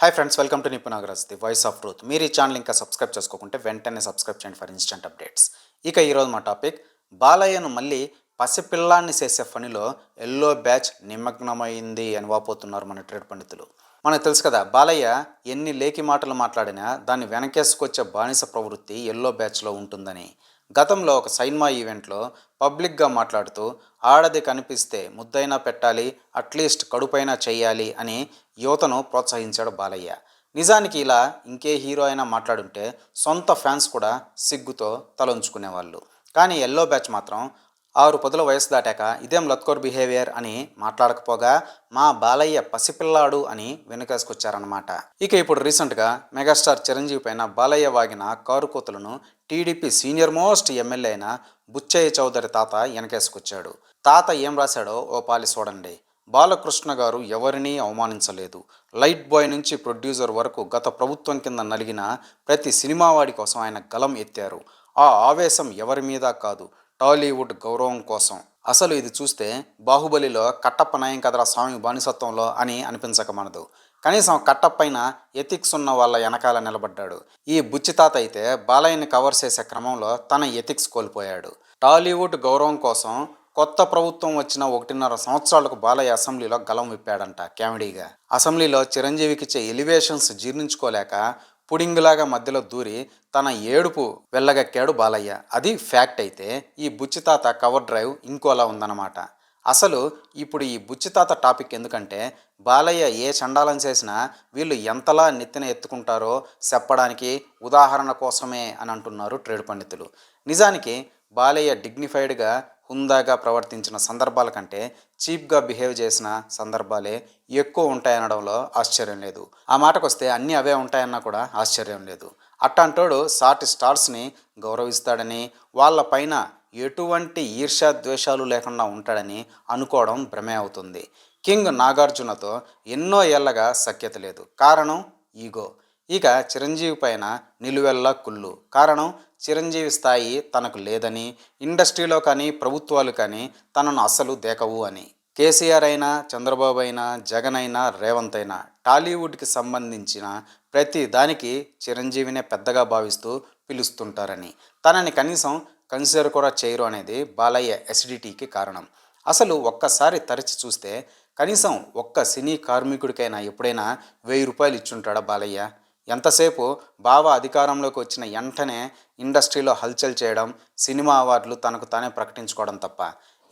Hi friends welcome to నిపు the voice of truth మీరు ఈ ఛానల్ ఇంకా సబ్స్క్రైబ్ చేసుకోకుంటే వెంటనే సబ్స్క్రైబ్ చేయండి ఫర్ ఇన్స్టెంట్ అప్డేట్స్ ఇక ఈరోజు మా టాపిక్ బాలయ్యను మళ్ళీ పసిపిల్లాన్ని చేసే పనిలో ఎల్లో బ్యాచ్ నిమగ్నమైంది అని వాపోతున్నారు మన ట్రేడ్ పండితులు. మనకు తెలుసు కదా బాలయ్య ఎన్ని లేకి మాటలు మాట్లాడినా దాన్ని వెనకేసుకొచ్చే బానిస ప్రవృత్తి ఎల్లో బ్యాచ్లో ఉంటుందని. గతంలో ఒక సైన్మా ఈవెంట్లో పబ్లిక్గా మాట్లాడుతూ ఆడది కనిపిస్తే ముద్దైనా పెట్టాలి అట్లీస్ట్ కడుపైనా చేయాలి అని యువతను ప్రోత్సహించాడు బాలయ్య. నిజానికి ఇలా ఇంకే హీరో అయినా మాట్లాడుంటే సొంత ఫ్యాన్స్ కూడా సిగ్గుతో తలంచుకునేవాళ్ళు. కానీ ఎల్లో బ్యాచ్ మాత్రం ఆరు పదుల వయసు దాటాక ఇదేం లత్కోర్ బిహేవియర్ అని మాట్లాడకపోగా మా బాలయ్య పసిపిల్లాడు అని వెనుకేసుకొచ్చారనమాట ఇక ఇప్పుడు రీసెంట్గా మెగాస్టార్ చిరంజీవి పైన బాలయ్య వాగిన కారు కూతులను టీడీపీ సీనియర్ మోస్ట్ ఎమ్మెల్యే అయిన బుచ్చయ్య చౌదరి తాత వెనకేసుకొచ్చాడు. తాత ఏం రాశాడో ఓ పాలి చూడండి. బాలకృష్ణ గారు ఎవరినీ అవమానించలేదు. లైట్ బాయ్ నుంచి ప్రొడ్యూసర్ వరకు గత ప్రభుత్వం కింద నలిగిన ప్రతి సినిమా వాడి కోసం ఆయన గలం ఎత్తారు. ఆ ఆవేశం ఎవరి మీద కాదు. టాలీవుడ్ గౌరవం కోసం. అసలు ఇది చూస్తే బాహుబలిలో కట్టప్ప నయం కదరా స్వామి బానిసత్వంలో అని అనిపించకమనదు కనీసం కట్టప్పైన ఎథిక్స్ ఉన్న వాళ్ళ వెనకాల నిలబడ్డాడు. ఈ బుచ్చితాత అయితే బాలయ్యని కవర్ చేసే క్రమంలో తన ఎథిక్స్ కోల్పోయాడు. టాలీవుడ్ గౌరవం కోసం కొత్త ప్రభుత్వం వచ్చిన ఒకటిన్నర సంవత్సరాలకు బాలయ్య అసెంబ్లీలో గలం విప్పాడంట కామెడీగా అసెంబ్లీలో చిరంజీవికి ఇచ్చే ఎలివేషన్స్ జీర్ణించుకోలేక పుడింగులాగా మధ్యలో దూరి తన ఏడుపు వెళ్ళగక్కాడు బాలయ్య. అది ఫ్యాక్ట్ అయితే ఈ బుచ్చితాత కవర్ డ్రైవ్ ఇంకోలా ఉందన్నమాట. అసలు ఇప్పుడు ఈ బుచ్చితాత టాపిక్ ఎందుకంటే బాలయ్య ఏ చండాలం చేసినా వీళ్ళు ఎంతలా నెత్తిన ఎత్తుకుంటారో చెప్పడానికి ఉదాహరణ కోసమే అని అంటున్నారు ట్రేడ్ పండితులు. నిజానికి బాలయ్య డిగ్నిఫైడ్గా హుందాగా ప్రవర్తించిన సందర్భాల కంటే చీప్గా బిహేవ్ చేసిన సందర్భాలే ఎక్కువ ఉంటాయనడంలో ఆశ్చర్యం లేదు. ఆ మాటకొస్తే అన్నీ అవే ఉంటాయన్నా కూడా ఆశ్చర్యం లేదు. అట్టాంటోడు సాటి స్టార్స్ని గౌరవిస్తాడని వాళ్ళ పైన ఎటువంటి ఈర్ష్యా ద్వేషాలు లేకుండా ఉంటాడని అనుకోవడం భ్రమే అవుతుంది. కింగ్ నాగార్జునతో ఎన్నో ఏళ్ళగా సఖ్యత లేదు. కారణం ఈగో. ఇక చిరంజీవి పైన నిలువెల్లా కుళ్ళు. కారణం చిరంజీవి స్థాయి తనకు లేదని ఇండస్ట్రీలో కానీ ప్రభుత్వాలు కానీ తనను అస్సలు దేకవు అని. కేసీఆర్ అయినా చంద్రబాబు అయినా జగన్ అయినా రేవంత్ అయినా టాలీవుడ్కి సంబంధించిన ప్రతి దానికి చిరంజీవినే పెద్దగా భావిస్తూ పిలుస్తుంటారని. తనని కనీసం కన్సిడర్ కూడా చేయరు అనేది బాలయ్య ఎసిడిటీకి కారణం. అసలు ఒక్కసారి తరచి చూస్తే కనీసం ఒక్క సినీ కార్మికుడికైనా ఎప్పుడైనా వెయ్యి రూపాయలు ఇచ్చుంటాడా బాలయ్య? ఎంతసేపు బావ అధికారంలోకి వచ్చిన వెంటనే ఇండస్ట్రీలో హల్చల్ చేయడం సినిమా అవార్డులు తనకు తానే ప్రకటించుకోవడం తప్ప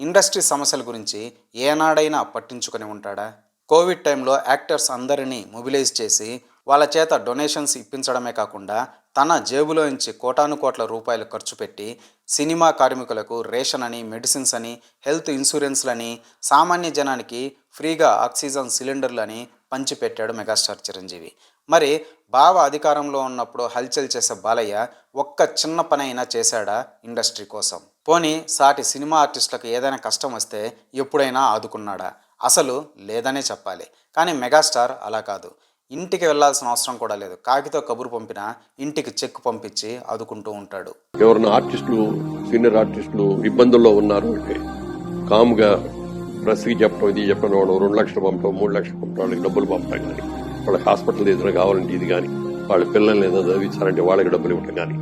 ఇండస్ట్రీ సమస్యల గురించి ఏనాడైనా పట్టించుకొని ఉంటాడా? కోవిడ్ టైంలో యాక్టర్స్ అందరినీ మొబిలైజ్ చేసి వాళ్ళ చేత డొనేషన్స్ ఇప్పించడమే కాకుండా తన జేబులో నుంచి కోటాను కోట్ల రూపాయలు ఖర్చు పెట్టి సినిమా కార్మికులకు రేషన్ అని మెడిసిన్స్ అని హెల్త్ ఇన్సూరెన్స్లని సామాన్య జనానికి ఫ్రీగా ఆక్సిజన్ సిలిండర్లని పంచిపెట్టాడు మెగాస్టార్ చిరంజీవి. మరి బావ అధికారంలో ఉన్నప్పుడు హల్చల్ చేసే బాలయ్య ఒక్క చిన్న పని అయినా చేశాడా ఇండస్ట్రీ కోసం? పోనీ సాటి సినిమా ఆర్టిస్టులకు ఏదైనా కష్టం వస్తే ఎప్పుడైనా ఆదుకున్నాడా? అసలు లేదనే చెప్పాలి. కానీ మెగాస్టార్ అలా కాదు. ఇంటికి వెళ్ళాల్సిన అవసరం కూడా లేదు. కాకితో కబురు పంపినా ఇంటికి చెక్ పంపించి ఆదుకుంటూ ఉంటాడు. ఎవరైనా ఆర్టిస్టులు సీనియర్ ఆర్టిస్టులు ఇబ్బందుల్లో ఉన్నారు అంటే కామ్గా ప్రెస్కి చెప్పడం ఇది చెప్పడం రెండు లక్షలు పంపడం మూడు లక్షలు పంపడం డబ్బులు పంపడం కానీ. వాళ్ళకి హాస్పిటల్ ఏదైనా కావాలంటే ఇది కానీ వాళ్ళ పిల్లల్ని ఏదో చదివించాలంటే వాళ్ళకి డబ్బులు ఇవ్వటం కానీ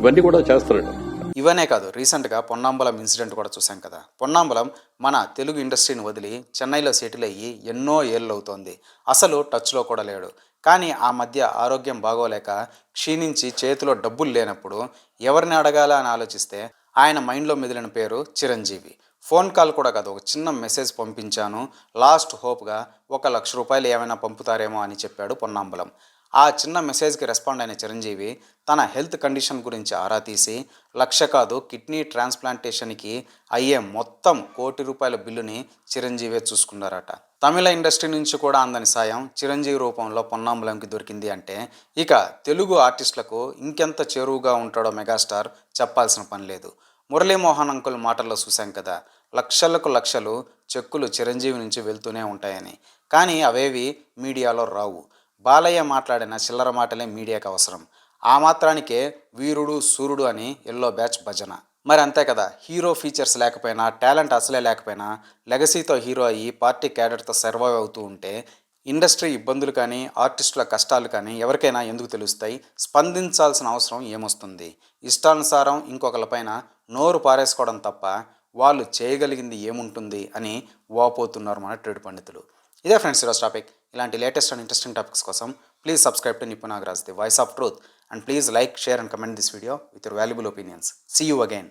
ఇవన్నీ కూడా చేస్తారండి. ఇవనే కాదు రీసెంట్గా పొన్నాంబలం ఇన్సిడెంట్ కూడా చూసాం కదా. పొన్నాంబలం మన తెలుగు ఇండస్ట్రీని వదిలి చెన్నైలో సెటిల్ అయ్యి ఎన్నో ఏళ్ళు అవుతోంది అసలు టచ్లో కూడా లేడు. కానీ ఆ మధ్య ఆరోగ్యం బాగోలేక క్షీణించి చేతిలో డబ్బులు లేనప్పుడు ఎవరిని అడగాల అని ఆలోచిస్తే ఆయన మైండ్లో మెదిలిన పేరు చిరంజీవి. ఫోన్ కాల్ కూడా కాదు ఒక చిన్న మెసేజ్ పంపించాను. లాస్ట్ హోప్గా ఒక లక్ష రూపాయలు ఏమైనా పంపుతారేమో అని చెప్పాడు పొన్నాంబలం. ఆ చిన్న మెసేజ్కి రెస్పాండ్ అయిన చిరంజీవి తన హెల్త్ కండిషన్ గురించి ఆరా తీసి లక్ష కాదు కిడ్నీ ట్రాన్స్ప్లాంటేషన్కి అయ్యే మొత్తం కోటి రూపాయల బిల్లుని చిరంజీవే చూసుకున్నారట. తమిళ ఇండస్ట్రీ నుంచి కూడా అందని సాయం చిరంజీవి రూపంలో పొన్నాంబలంకి దొరికింది అంటే ఇక తెలుగు ఆర్టిస్టులకు ఇంకెంత చేరువుగా ఉంటాడో మెగాస్టార్ చెప్పాల్సిన పని లేదు. మురళీమోహన్ అంకుల్ మాటల్లో చూశాం కదా లక్షలకు లక్షలు చెక్కులు చిరంజీవి నుంచి వెళ్తూనే ఉంటాయని. కానీ అవేవి మీడియాలో రావు. బాలయ్య మాట్లాడిన చిల్లర మాటలే మీడియాకు అవసరం. ఆ మాత్రానికే వీరుడు సూర్యుడు అని ఎల్లో బ్యాచ్ భజన. మరి అంతే కదా హీరో ఫీచర్స్ లేకపోయినా టాలెంట్ అసలే లేకపోయినా లెగసీతో హీరో అయ్యి పార్టీ క్యాడర్తో సర్వైవ్ అవుతూ ఉంటే ఇండస్ట్రీ ఇబ్బందులు కానీ ఆర్టిస్టుల కష్టాలు కానీ ఎవరికైనా ఎందుకు తెలుస్తాయి? స్పందించాల్సిన అవసరం ఏమొస్తుంది? ఇష్టానుసారం ఇంకొకరిపైన నోరు పారేసుకోవడం తప్ప వాళ్ళు చేయగలిగింది ఏముంటుంది అని వాపోతున్నారు మన ట్రేడ్ పండితులు. ఇదే ఫ్రెండ్స్ ఈరోజు టాపిక్. ఇలాంటి లేటెస్ట్ అండ్ ఇంట్రెస్టింగ్ టాపిక్స్ కోసం please subscribe to Nipuna Nagaraj the voice of truth and please like share and comment this video with your valuable opinions. See you again